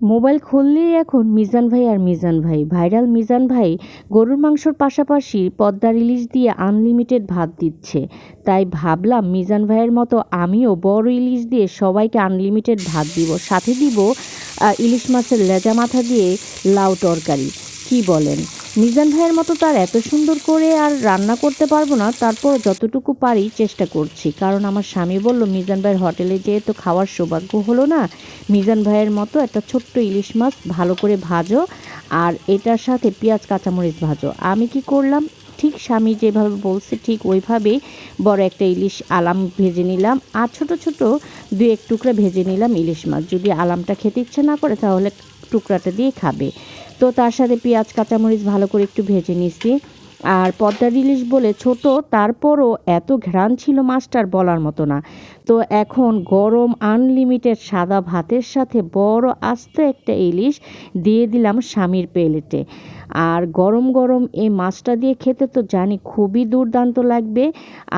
Mobile খুললেই এখন মিজান ভাই আর মিজান ভাই। ভাইরাল মিজান ভাই গরুর মাংসর পাশাপাশি পদ্মার ইলিশ দিয়ে আনলিমিটেড ভাত দিচ্ছে। তাই ভাবলাম মিজান ভাইয়ের মতো আমিও বড় ইলিশ দিয়ে সবাইকে আনলিমিটেড ভাত দিব। সাথে দিব ইলিশ মাছের লেজা মাথা দিয়ে লাউ তরকারি। কি বলেন? মিজান ভাইয়ের মতো তার এত সুন্দর করে আর রান্না করতে পারব না তারপর যতটুকু পারি চেষ্টা করছি। কারণ আমার স্বামী বলল, মিজান ভাইয়ের হোটেলে যেয়ে তো খাওয়ার সৌভাগ্য হলো না। মিজান ভাইয়ের মতো একটা ছোট্ট ইলিশ মাছ ভালো করে ভাজো আর এটার সাথে পেঁয়াজ কাঁচামরিচ ভাজো। আমি কি করলাম? ঠিক স্বামী যেভাবে বলছে, ঠিক ওইভাবেই বড় একটা ইলিশ আলাম ভেজে নিলাম আর ছোট ছোট দুই এক টুকরা ভেজে নিলাম ইলিশ মাছ। যদি আলামটা খেতে ইচ্ছে না করে, তাহলে টুকরাটা দিয়ে খাবে। তো তার সাথে পেঁয়াজ কাঁচামরিচ ভালো করে একটু ভেজে নিছি আর পদ্মার ইলিশ বলে ছোট তারপরও এত ঘ্রাণ ছিল মাছটার বলার মতো না। তো এখন গরম আনলিমিটেড সাদা ভাতের সাথে বড় আস্ত একটা ইলিশ দিয়ে দিলাম স্বামীর প্লেটে। আর গরম গরম এই মাছটা দিয়ে খেতে তো জানি খুবই দুর্দান্ত লাগবে।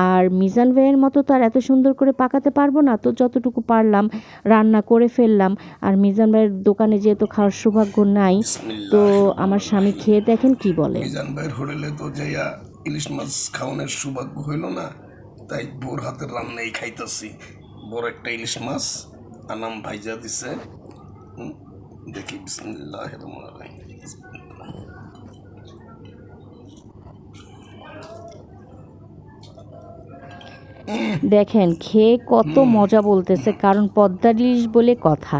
আর মিজান ভাইয়ের মতো তো আর এত সুন্দর করে পাকাতে পারব না তো যতটুকু পারলাম রান্না করে ফেললাম। আর মিজান ভাইয়ের দোকানে যেহেতু খাওয়ার সৌভাগ্য নাই তো আমার স্বামী খেয়ে দেখেন কি বলে। মিজান ভাইয়ের হোটেলে তো যাইয়া ইলিশ মাছ খাওয়ানোর সৌভাগ্য হইল না তাই বোর হাতের রান্নাই খাইতেছি। বড় একটা ইলিশ মাছ আনাম ভাইজা দিছে। দেখি বিসমিল্লাহ দেখেন খেয়ে কত মজা বলতেছে কারণ পদ্মার ইলিশ বলে কথা।